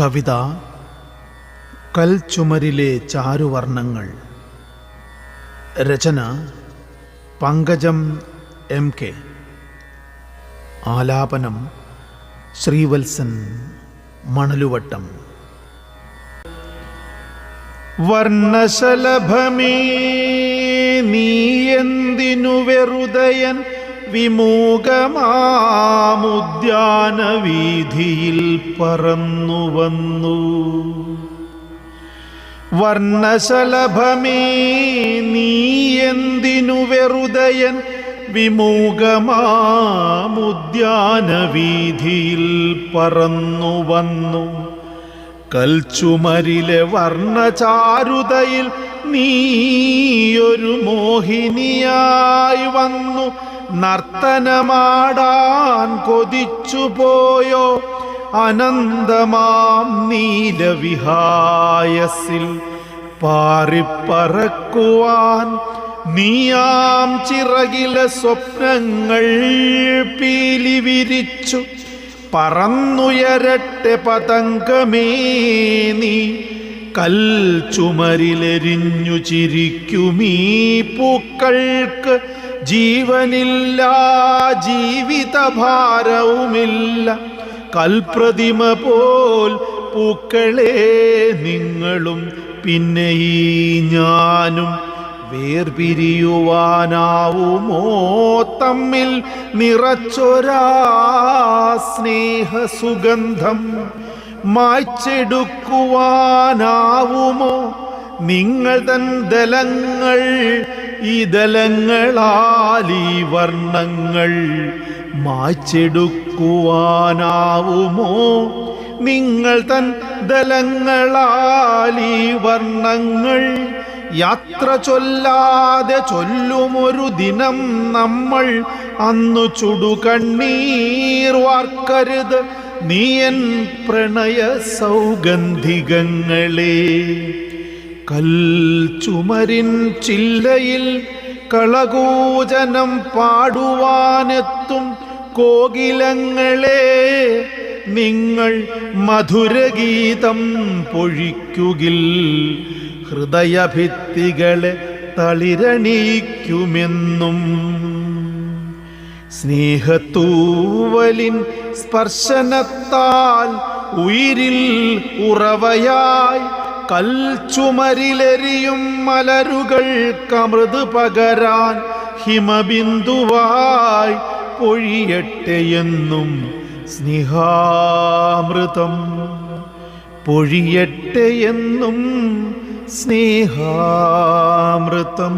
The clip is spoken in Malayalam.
കവിത കൽച്ചുമരിലെ ചാരുവർണങ്ങൾ. രചന പങ്കജം എം കെ. ആലാപനം ശ്രീവത്സൻ മണലുവട്ടം. വർണശലഭമേ നീ എന്തിനു വെറുതയൻ വിമൂകമാമുദ്യാന വീതിയിൽ പറന്നു വന്നു വർണശലഭമേ നീ എന്തിനു വെറുതയൻ? വിമൂകമാമുദ്യാന വീതിയിൽ പറന്നു വന്നു കൽച്ചുമരിലെ വർണചാരുതയിൽ നീയൊരു മോഹിനിയായി വന്നു. നർത്തനമാടാൻ കൊതിച്ചുപോയോ അനന്തമാം നീലവിഹായസിൽ പാറിപ്പറക്കുവാൻ നീയാം ചിറകിലെ സ്വപ്നങ്ങൾ പീലി വിരിച്ചു പറന്നുയരട്ടെ പതങ്കമേ നീ കൽ ചുമരിലെരിഞ്ഞു ചിരിക്കുമീ പൂക്കൾക്ക് ജീവനില്ല ജീവിതഭാരവുമില്ല. കൽപ്രതിമ പോൽ പൂക്കളെ നിങ്ങളും പിന്നെ ഈ ഞാനും വേർപിരിയുവാനാവുമോ? തമ്മിൽ നിറച്ചൊരാ സ്നേഹസുഗന്ധം. മായ്ച്ചെടുക്കുവാനാവുമോ? നിങ്ങൾ തൻ ദലങ്ങൾ ഈ ദലങ്ങളാലീ വർണങ്ങൾ മായ്ച്ചെടുക്കുവാനാവുമോ? നിങ്ങൾ തൻ ദലങ്ങളാലീ വർണങ്ങൾ യാത്ര ചൊല്ലാതെ ചൊല്ലുമൊരു ദിനം നമ്മൾ അന്നു ചുടുകണ്ണീർ വാർക്കരുത്. നീയൻ പ്രണയ സൗഗന്ധികങ്ങളെ കൽ കൽച്ചുമരിൻ ചില്ലയിൽ കളകൂജനം പാടുവാനെത്തും കോകിലങ്ങളെ നിങ്ങൾ മധുരഗീതം പൊഴിക്കുകിൽ ഹൃദയഭിത്തികളെ തളിരണിയിക്കുമെന്നും സ്നേഹത്തൂവലിൻ സ്പർശനത്താൽ ഉയിരിൽ ഉറവയായി കൽച്ചുമരിലെരിയും മലരുകൾ കമൃത് പകരാൻ ഹിമബിന്ദുവായി പൊഴിയട്ടെയെന്നും സ്നേഹാമൃതം. പൊഴിയട്ടെയെന്നും സ്നേഹാമൃതം.